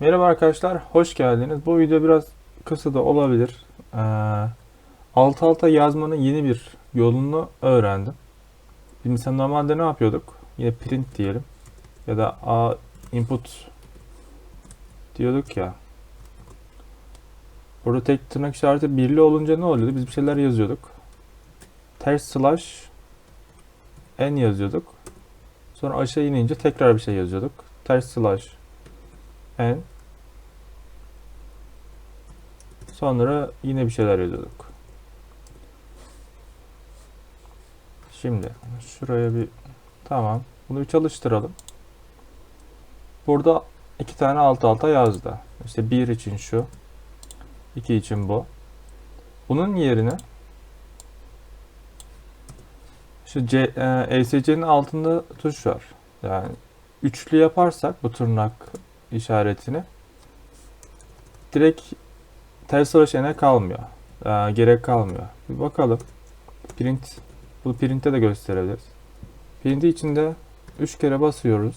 Merhaba arkadaşlar, hoş geldiniz. Bu video biraz kısa da olabilir. Ee, alt alta yazmanın yeni bir yolunu öğrendim. Mesela normalde ne yapıyorduk? Yine print diyelim. Ya da a input diyorduk ya. Burada tek tırnak işareti birli olunca ne oluyordu? Biz bir şeyler yazıyorduk. Ters slash n yazıyorduk. Sonra aşağı inince tekrar bir şey yazıyorduk. Ters slash n Sonra yine bir şeyler yazıyorduk. Şimdi şuraya bir tamam. Bunu bir çalıştıralım. Burada iki tane alt alta yazdı. İşte bir için şu. iki için bu. Bunun yerine şu C, e, ESC'nin altında tuş var. Yani üçlü yaparsak bu tırnak işaretini direkt ters n'e kalmıyor. Ee, gerek kalmıyor. Bir bakalım. Print. Bu print'te de gösterebiliriz. Print'i içinde 3 kere basıyoruz.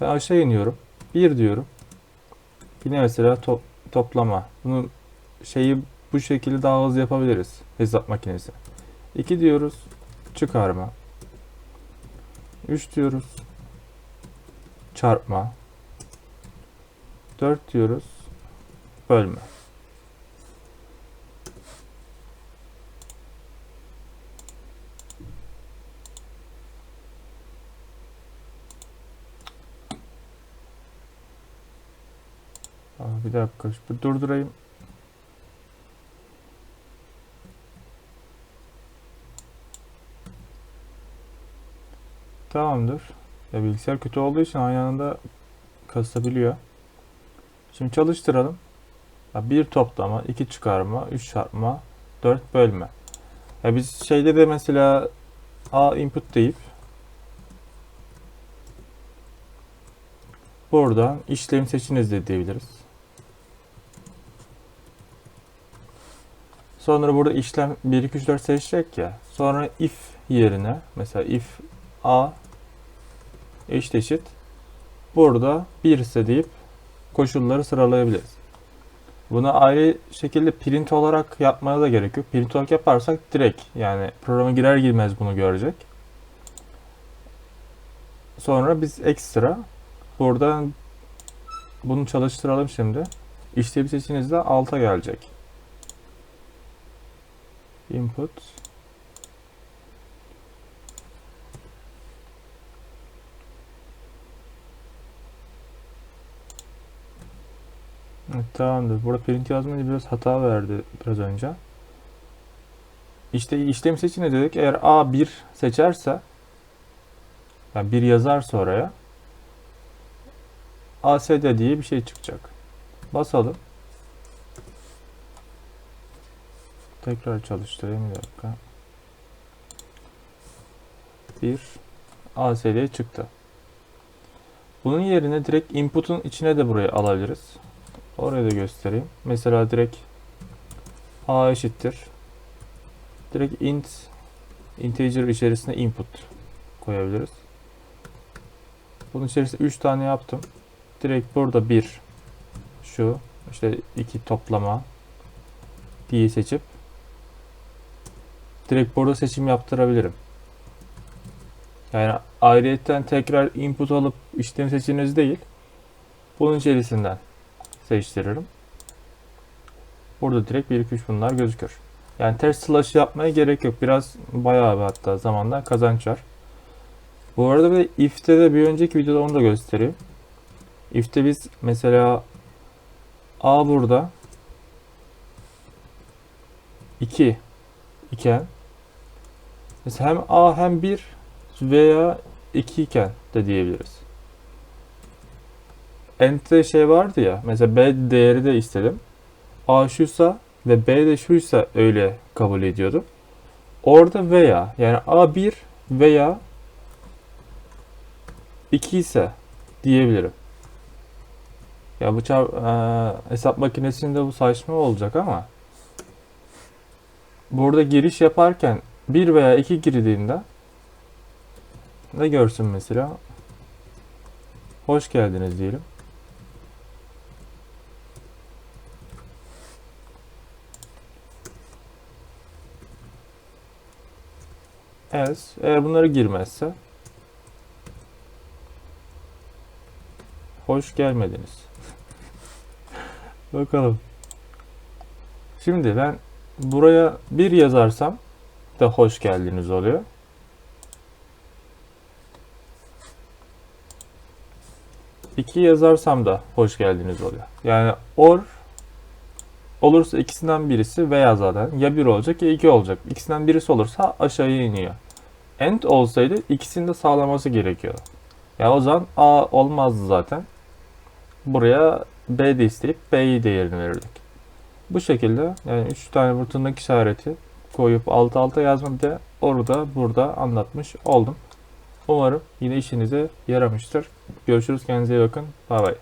Ve aşağı iniyorum. 1 diyorum. Yine mesela to toplama. Bunu şeyi bu şekilde daha hızlı yapabiliriz. Hesap makinesi. 2 diyoruz. Çıkarma. 3 diyoruz. Çarpma. 4 diyoruz. Bölme. Aa, bir dakika. Bir durdurayım. Tamamdır. Ya bilgisayar kötü olduğu için aynı anda kasabiliyor. Şimdi çalıştıralım. Bir toplama, iki çıkarma, üç çarpma, dört bölme. Ya biz şeyde de mesela A input deyip buradan işlem seçiniz de diyebiliriz. Sonra burada işlem 1 2 3 4 seçecek ya. Sonra if yerine mesela if a eşit eşit burada 1 ise deyip koşulları sıralayabiliriz. Bunu ayrı şekilde print olarak yapmaya da gerek yok. Print olarak yaparsak direkt yani programa girer girmez bunu görecek. Sonra biz ekstra buradan bunu çalıştıralım şimdi. İşlevi seçinizde alta gelecek. Input Evet, tamamdır. Burada print yazmayınca biraz hata verdi biraz önce. İşte işlem seçeneği dedik. Eğer A1 seçerse yani bir yazarsa oraya ASD diye bir şey çıkacak. Basalım. Tekrar çalıştırayım bir dakika. Bir ASD çıktı. Bunun yerine direkt input'un içine de buraya alabiliriz. Oraya da göstereyim. Mesela direkt a eşittir. Direkt int integer içerisine input koyabiliriz. Bunun içerisinde 3 tane yaptım. Direkt burada bir şu işte iki toplama diye seçip direkt burada seçim yaptırabilirim. Yani ayrıyetten tekrar input alıp işlem seçiniz değil. Bunun içerisinden seçtiririm. Burada direkt 1 2 3 bunlar gözükür. Yani ters slash yapmaya gerek yok. Biraz bayağı bir hatta zamandan kazanç var. Bu arada bir if'te de bir önceki videoda onu da göstereyim. If'te biz mesela A burada 2 iken mesela hem A hem 1 veya 2 iken de diyebiliriz. End'de şey vardı ya. Mesela B değeri de istedim. A şuysa ve B de şuysa öyle kabul ediyordu. Orada veya yani A1 veya 2 ise diyebilirim. Ya bu çar, e, hesap makinesinde bu saçma olacak ama burada giriş yaparken 1 veya 2 girdiğinde ne görsün mesela? Hoş geldiniz diyelim. Else. Eğer bunları girmezse hoş gelmediniz. Bakalım. Şimdi ben buraya bir yazarsam da hoş geldiniz oluyor. İki yazarsam da hoş geldiniz oluyor. Yani or olursa ikisinden birisi veya zaten ya bir olacak ya iki olacak. İkisinden birisi olursa aşağıya iniyor. And olsaydı ikisini de sağlaması gerekiyor. Ya o zaman A olmazdı zaten. Buraya B de isteyip B'yi değerini verirdik. Bu şekilde yani 3 tane tırnak işareti koyup alt alta yazma bir de orada burada anlatmış oldum. Umarım yine işinize yaramıştır. Görüşürüz kendinize iyi bakın. Bay bay.